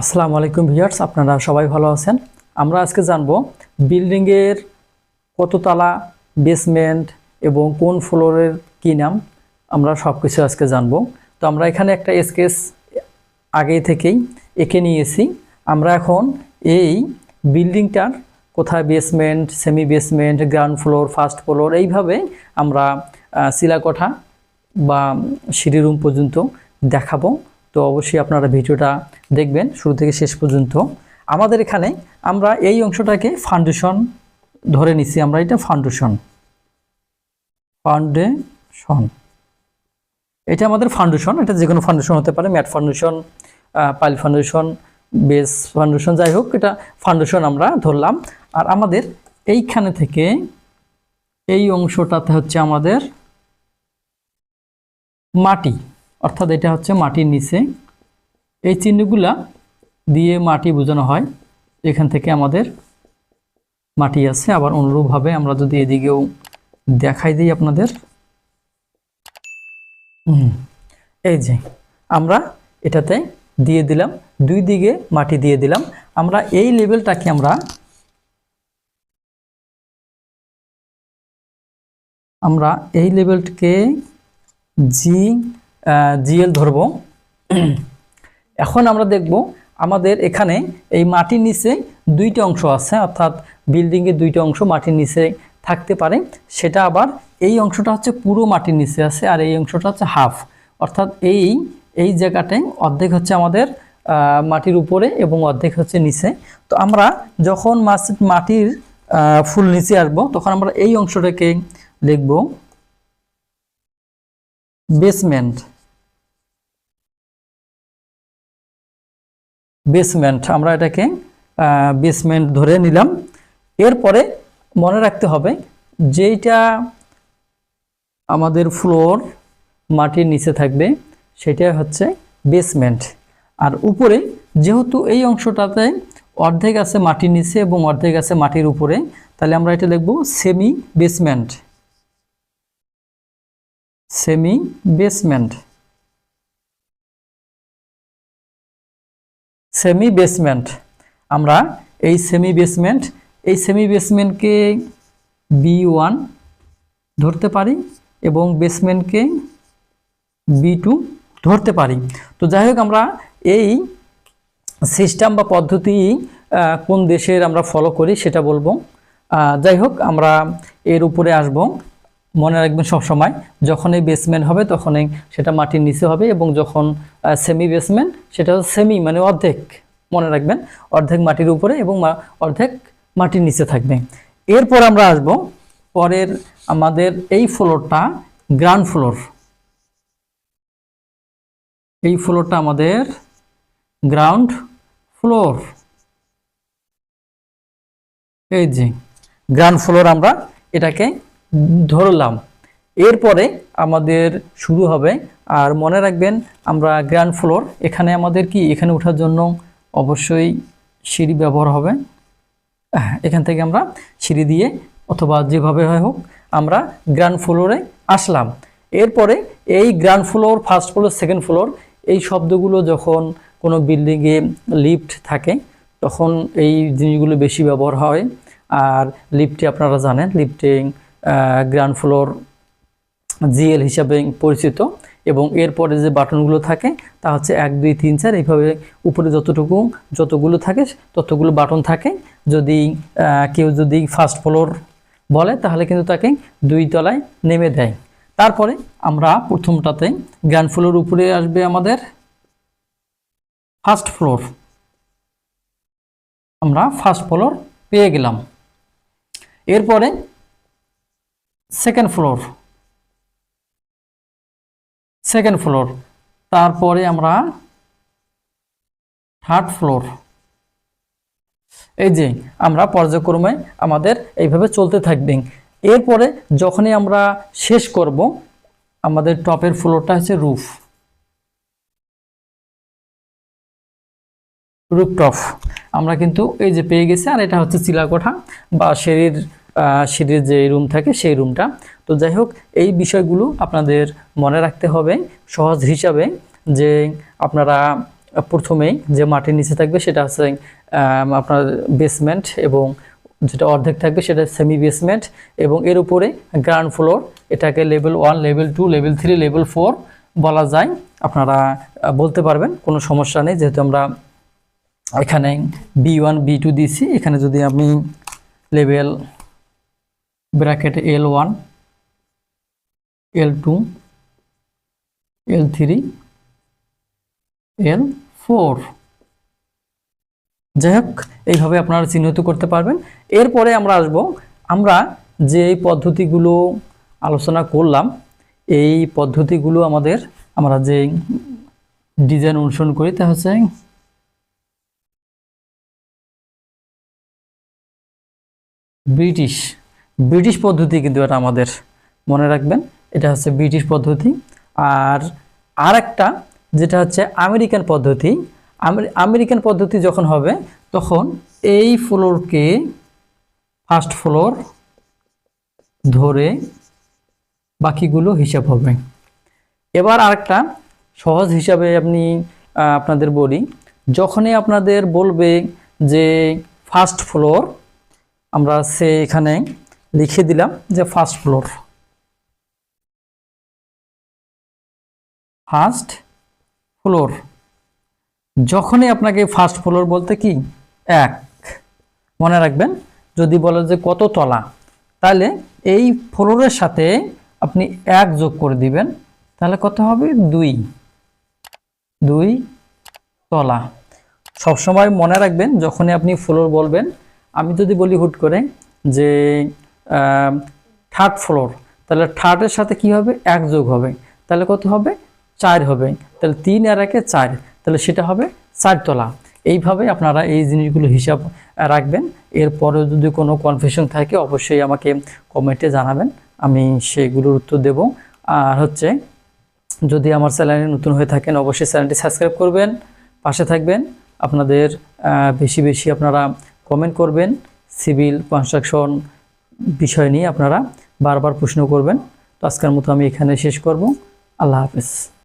আসসালামু আলাইকুম ভিউয়ার্স, আপনারা সবাই ভালো আছেন? আমরা আজকে জানব বিল্ডিংয়ের কততলা বেসমেন্ট এবং কোন ফ্লোরের কী নাম, আমরা সব কিছু আজকে জানব। তো আমরা এখানে একটা স্কেচ আগে থেকেই এঁকে নিয়েছি। আমরা এখন এই বিল্ডিংটার কোথায় basement semi basement ground floor first floor এইভাবে আমরা শিলাকোঠা বা সিঁড়ি রুম পর্যন্ত দেখাবো। তো অবশ্যই আপনারা ভিডিওটা দেখবেন, শুরু থেকে শেষ পর্যন্ত। আমাদের এখানে আমরা এই অংশটাকে ফাউন্ডেশন ধরে নিছি, আমরা এটা ফাউন্ডেশন ফাউন্ডেশন এটা আমাদের ফাউন্ডেশন এটা যে কোনো ফাউন্ডেশন হতে পারে mat foundation pile foundation base foundation যাই হোক, এটা ফাউন্ডেশন আমরা ধরলাম। আর আমাদের এইখানে থেকে এই অংশটাতে হচ্ছে আমাদের মাটি। অর্থাৎ এটা হচ্ছে মাটির নিচে। এই চিহ্নগুলা দিয়ে মাটি বোঝানো হয়। এখান থেকে আমাদের মাটি আছে। আবার অনুরূপভাবে আমরা যদি এদিকেও দেখাই দিই আপনাদের। এই যে আমরা এটাতে দিয়ে দিলাম, দুই দিকে মাটি দিয়ে দিলাম। আমরা এই লেভেলটাকে আমরা আমরা এই লেভেলটাকে জি জিএল ধরব। এখন আমরা দেখব আমাদের এখানে এই মাটির নিচে দুইটা অংশ আছে, অর্থাৎ বিল্ডিংয়ের দুইটা অংশ মাটির নিচে থাকতে পারে। সেটা আবার এই অংশটা হচ্ছে পুরো মাটির নিচে আছে আর এই অংশটা হচ্ছে হাফ অর্থাৎ এই এই জায়গাটায় অর্ধেক হচ্ছে আমাদের মাটির উপরে এবং অর্ধেক হচ্ছে নিচে। তো আমরা যখন মাছ, মাটির ফুল নিচে আসব, তখন আমরা এই অংশটাকে লিখব বেসমেন্ট বেসমেন্ট আমরা এটাকে বেসমেন্ট ধরে নিলাম। এরপরে মনে রাখতে হবে, যেইটা আমাদের ফ্লোর মাটির নিচে থাকবে, সেটা হচ্ছে বেসমেন্ট আর উপরে, যেহেতু এই অংশটাতে অর্ধেক আছে মাটির নিচে এবং অর্ধেক আছে মাটির উপরে, তাহলে আমরা এটা লিখব semi basement semi basement semi basement আমরা এই সেমি বেসমেন্ট এই সেমি বেসমেন্টকে বি ওয়ান ধরতে পারি এবং বেসমেন্টকে বি টু ধরতে পারি। তো যাই হোক আমরা এই সিস্টেম বা পদ্ধতি কোন দেশের আমরা ফলো করি সেটা বলব। যাই হোক আমরা এর উপরে আসব। মনে রাখবেন সবসময় যখন এই বেসমেন্ট হবে তখনই সেটা মাটির নিচে হবে এবং যখন সেমি বেসমেন্ট সেটা সেমি মানে অর্ধেক, মনে রাখবেন, অর্ধেক মাটির উপরে এবং অর্ধেক মাটির নিচে থাকবে। এরপর আমরা আসব পরের আমাদের এই ফ্লোরটা গ্রাউন্ড ফ্লোর এই ফ্লোরটা আমাদের গ্রাউন্ড ফ্লোর এই যে গ্রাউন্ড ফ্লোর আমরা এটাকে ধরলাম। এরপরে আমাদের শুরু হবে। আর মনে রাখবেন আমরা গ্রাউন্ড ফ্লোর এখানে আমাদের কি? এখানে ওঠার জন্য অবশ্যই সিঁড়ি ব্যবহার হবে। হ্যাঁ, এখান থেকে আমরা সিঁড়ি দিয়ে অথবা যেভাবে হয় হোক আমরা গ্রাউন্ড ফ্লোরে আসলাম। এরপরে এই ground floor first floor second floor এই শব্দগুলো যখন কোনো বিল্ডিংয়ে লিফট থাকে তখন এই জিনিসগুলো বেশি ব্যবহার হয়। আর লিফটে আপনারা জানেন লিফটে গ্রাউন্ড ফ্লোর জিএল হিসাবে পরিচিত এবং এরপরে যে বাটনগুলো থাকে, তা হচ্ছে এক, দুই, তিন, চার, এইভাবে উপরে যতটুকু, যতগুলো থাকে, ততগুলো বাটন থাকে। যদি কেউ যদি ফার্স্ট ফ্লোর বলে, তাহলে কিন্তু তাকে দুই তলায় নেমে দেয়। তারপরে আমরা প্রথমটাতে গ্রাউন্ড ফ্লোর উপরে আসবে আমাদের ফার্স্ট ফ্লোর আমরা ফার্স্ট ফ্লোর পেয়ে গেলাম। এরপরে সেকেন্ড ফ্লোর সেকেন্ড ফ্লোর তারপরে আমরা থার্ড ফ্লোর এই যে আমরা পর্যায়ক্রমে আমাদের এইভাবে চলতে থাকবে। এরপরে যখনই আমরা শেষ করব আমাদের টপের ফ্লোরটা হচ্ছে রুফ রুপটপ আমরা কিন্তু এই যে পেয়ে গেছি আর এটা হচ্ছে চিলাকোঠা বা আহ, সিঁড়ির যে রুম থাকে সেই রুমটা তো যাই হোক, এই বিষয়গুলো আপনাদের মনে রাখতে হবে সহজ হিসাবে যে আপনারা প্রথমেই যে মাটির নিচে থাকবে সেটা হচ্ছে আপনার বেসমেন্ট এবং যেটা অর্ধেক থাকবে সেটা সেমি বেসমেন্ট এবং এর উপরে গ্রাউন্ড ফ্লোর এটাকে level one level two level three level four বলা যায়। আপনারা বলতে পারবেন, কোনো সমস্যা নেই, যেহেতু আমরা এখানে বি ওয়ান বি টু দিয়েছি। এখানে যদি আমি level bracket L one L two L three L four যাই হোক, এইভাবে আপনারা চিহ্নিত করতে পারবেন। এরপরে আমরা আসব। আমরা যে পদ্ধতিগুলো আলোচনা করলাম, এই পদ্ধতিগুলো আমাদের, আমরা যে ডিজাইন অনুসরণ করি, তা হচ্ছে ব্রিটিশ ব্রিটিশ পদ্ধতি কিন্তু এটা আমাদের মনে রাখবেন, এটা হচ্ছে ব্রিটিশ পদ্ধতি। আর আরেকটা, যেটা হচ্ছে আমেরিকান পদ্ধতি। আমে- আমেরিকান পদ্ধতি যখন হবে, তখন এই ফ্লোরকে ফার্স্ট ফ্লোর ধরে বাকিগুলো হিসাব হবে। এবার আরেকটা সহজ হিসাবে আপনি আপনাদের বলি, যখনই আপনাদের বলবে যে ফার্স্ট ফ্লোর, আমরা সে এখানে লিখে দিলাম যে ফার্স্ট ফ্লোর ফার্স্ট ফ্লোর যখনই আপনাকে ফার্স্ট ফ্লোর বলতে কি? এক। মনে রাখবেন, যদি বলে যে কত তলা, তাহলে এই ফ্লোরের সাথে আপনি এক যোগ করে দিবেন, তাহলে কত হবে? দুই। দুই তলা। সবসময় মনে রাখবেন, যখনই আপনি ফ্লোর বলবেন, আমি যদি বলি হুট করে যে থার্ড ফ্লোর তাহলে থার্ডের সাথে কি হবে? এক যোগ হবে। তাহলে কত হবে? চার হবে। তাহলে তিন আর একে চার, তাহলে সেটা হবে চারতলা। এইভাবে আপনারা এই জিনিসগুলো হিসাব রাখবেন। এরপরেও যদি কোনো কনফিউশন থাকে, অবশ্যই আমাকে কমেন্টে জানাবেন। আমি সেগুলোর উত্তর দেব। আর হচ্ছে, যদি আমার চ্যানেলে নতুন হয়ে থাকেন, অবশ্যই চ্যানেলটি সাবস্ক্রাইব করবেন, পাশে থাকবেন। আপনাদের বেশি বেশি আপনারা কমেন্ট করবেন। সিভিল কনস্ট্রাকশন বিষয় নিয়ে আপনারা বারবার প্রশ্ন করবেন। তো আজকের মতো আমি এখানে শেষ করব। আল্লাহ হাফেজ।